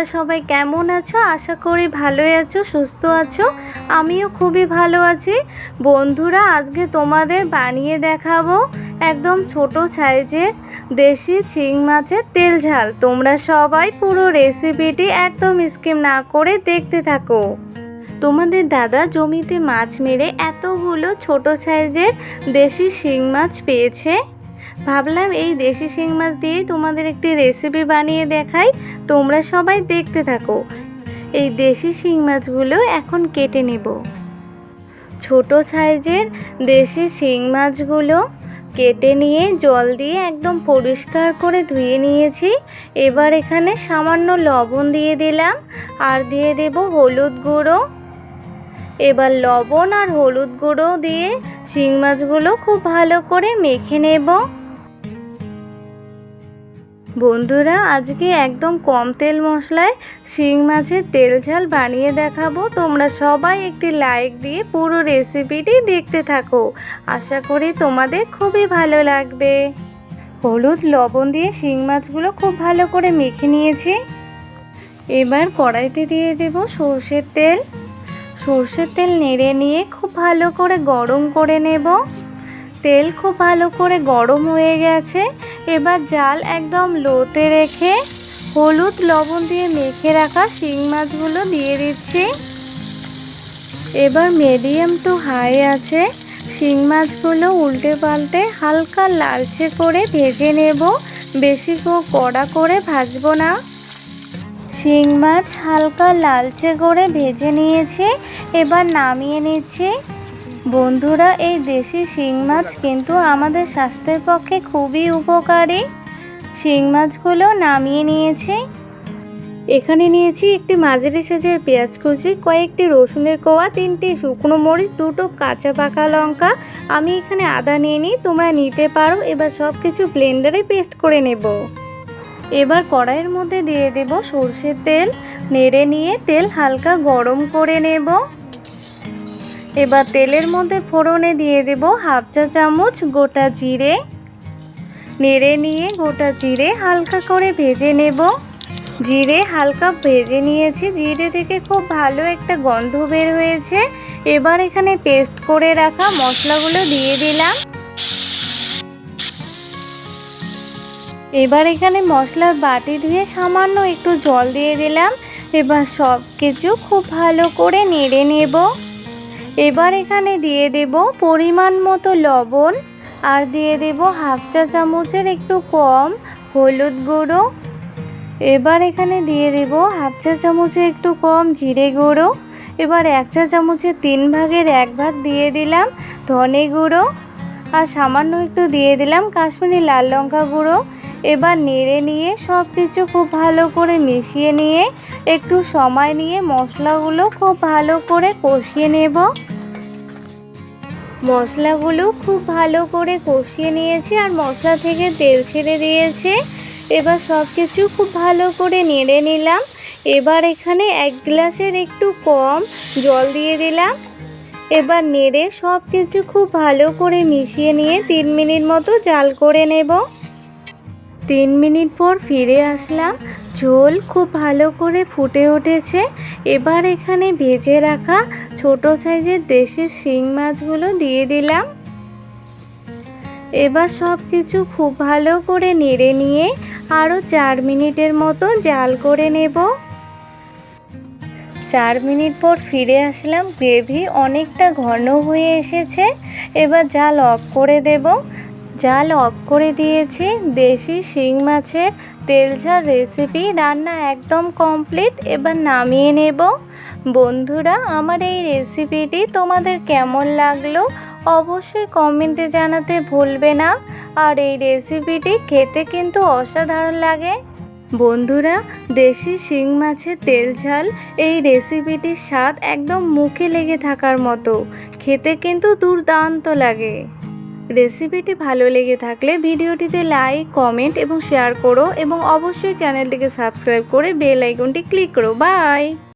তোমরা সবাই কেমন আছো? আশা করি ভালোই আছো, সুস্থ আছো। আমিও খুবই ভালো আছি। বন্ধুরা, আজকে তোমাদের বানিয়ে দেখাবো একদম ছোট সাইজের দেশি চিং মাছের তেল ঝাল। তোমরা সবাই পুরো রেসিপিটি একদম স্কিম না করে দেখতে থাকো। তোমাদের দাদা জমিতে মাছ মেরে এতগুলো ছোট সাইজের দেশি শিং মাছ পেয়েছে। ভাবলাম এই দেশি শিং মাছ দিয়েই তোমাদের একটি রেসিপি বানিয়ে দেখাই। তোমরা সবাই দেখতে থাকো। এই দেশি শিং মাছগুলো এখন কেটে নেব। ছোট সাইজের দেশি শিং মাছগুলো কেটে নিয়ে জল দিয়ে একদম পরিষ্কার করে ধুয়ে নিয়েছি। এবার এখানে সামান্য লবণ দিয়ে দিলাম আর দিয়ে দেব হলুদ গুঁড়ো। এবার লবণ আর হলুদ গুঁড়ো দিয়ে শিং মাছগুলো খুব ভালো করে মেখে নেব। বন্ধুরা, আজকে একদম কম তেল মশলায় শিং মাছের তেল ঝাল বানিয়ে দেখাবো। তোমরা সবাই একটি লাইক দিয়ে পুরো রেসিপিটি দেখতে থাকো। আশা করি তোমাদের খুবই ভালো লাগবে। হলুদ, লবণ দিয়ে শিং মাছগুলো খুব ভালো করে মেখে নিয়েছি। এবার কড়াইতে দিয়ে দেব সর্ষের তেল। সর্ষের তেল নেড়ে নিয়ে খুব ভালো করে গরম করে নেব। তেল খুব ভালো করে গরম হয়ে গেছে। এবার জাল একদম লোতে রেখে হলুদ লবণ দিয়ে মেখে রাখা শিং মাছগুলো দিয়ে দিচ্ছি। এবার মিডিয়াম টু হাই আছে, শিং মাছগুলো উল্টে পাল্টে হালকা লালচে করে ভেজে নেব, বেশি কড়া করে ভাজবো না। শিং মাছ হালকা লালচে করে ভেজে নিয়েছি, এবার নামিয়ে নিচ্ছি। বন্ধুরা, এই দেশি শিং মাছ কিন্তু আমাদের স্বাস্থ্যের পক্ষে খুবই উপকারী। শিং মাছগুলো নামিয়ে নিয়েছি। এখানে নিয়েছি একটি মাঝারি সাইজের পেঁয়াজ কুচি, কয়েকটি রসুনের কোয়া, তিনটি শুকনো মরিচ, দুটো কাঁচা পাকা লঙ্কা। আমি এখানে আদা নিয়ে নিই, তোমরা নিতে পারো। এবার সব কিছু ব্লেন্ডারে পেস্ট করে নেব। এবার কড়াইয়ের মধ্যে দিয়ে দেব সর্ষের তেল। নেড়ে নিয়ে তেল হালকা গরম করে নেব। এবার তেলের মধ্যে ফোড়নে দিয়ে দেব হাফ চা চামচ গোটা জিরে। নেড়ে নিয়ে গোটা জিরে হালকা করে ভেজে নেব। জিরে হালকা ভেজে নিয়েছি, জিরে থেকে খুব ভালো একটা গন্ধ বের হয়েছে। এবার এখানে পেস্ট করে রাখা মশলাগুলো দিয়ে দিলাম। এবার এখানে মশলার বাটি ধুয়ে সামান্য একটু জল দিয়ে দিলাম। এবার সব কিছু খুব ভালো করে নেড়ে নেব। এবার এখানে দিয়ে দেব পরিমাণ মতো লবণ আর দিয়ে দেব হাফ চা চামচের একটু কম হলুদ গুঁড়ো। এবার এখানে দিয়ে দেব হাফ চা চামচের একটু কম জিরে গুঁড়ো। এবার এক চা চামচের তিন ভাগের এক ভাগ দিয়ে দিলাম ধনে গুঁড়ো আর সামান্য একটু দিয়ে দিলাম কাশ্মীরি লাল লঙ্কা গুঁড়ো। এবার নেড়ে নিয়ে সব কিছু খুব ভালো করে মিশিয়ে নিয়ে একটু সময় নিয়ে মশলাগুলো খুব ভালো করে কষিয়ে নেব। মশলাগুলো খুব ভালো করে কষিয়ে নিয়েছি আর মশলা থেকে তেল ছেড়ে দিয়েছে। এবার সব কিছু খুব ভালো করে নেড়ে নিলাম। এবার এখানে এক গ্লাসের একটু কম জল দিয়ে দিলাম। এবার নেড়ে সব কিছু খুব ভালো করে মিশিয়ে নিয়ে তিন মিনিট মতো জাল করে নেব। তিন মিনিট পর ফিরে আসলাম। ঝোল খুব ভালো করে ফুটে উঠেছে। এবার এখানে ভেজে রাখা ছোট সাইজের দেশি শিং মাছগুলো দিয়ে দিলাম। এবার সব কিছু খুব ভালো করে নেড়ে নিয়ে আরও চার মিনিটের মতো জাল করে নেব। চার মিনিট পর ফিরে আসলাম। গ্রেভি অনেকটা ঘন হয়ে এসেছে। এবার জাল অফ করে দেব। জাল অফ করে দিয়েছি। দেশি শিং মাছের তেল ঝাল রেসিপি রান্না একদম কমপ্লিট এবার নামিয়ে নেব। বন্ধুরা, আমার এই রেসিপিটি তোমাদের কেমন লাগল? অবশ্যই কমেন্টে জানাতে ভুলবে না। আর এই রেসিপিটি খেতে কিন্তু অসাধারণ লাগে। বন্ধুরা, দেশি শিং মাছের তেল ঝাল এই রেসিপিটির স্বাদ একদম মুখে লেগে থাকার মতো। খেতে কিন্তু দুর্দান্ত লাগে। রেসিপিটি ভালো লেগে থাকলে ভিডিওটিতে লাইক কমেন্ট এবং শেয়ার করো এবং অবশ্যই চ্যানেলটিকে সাবস্ক্রাইব করে বেল আইকনটি ক্লিক করো। বাই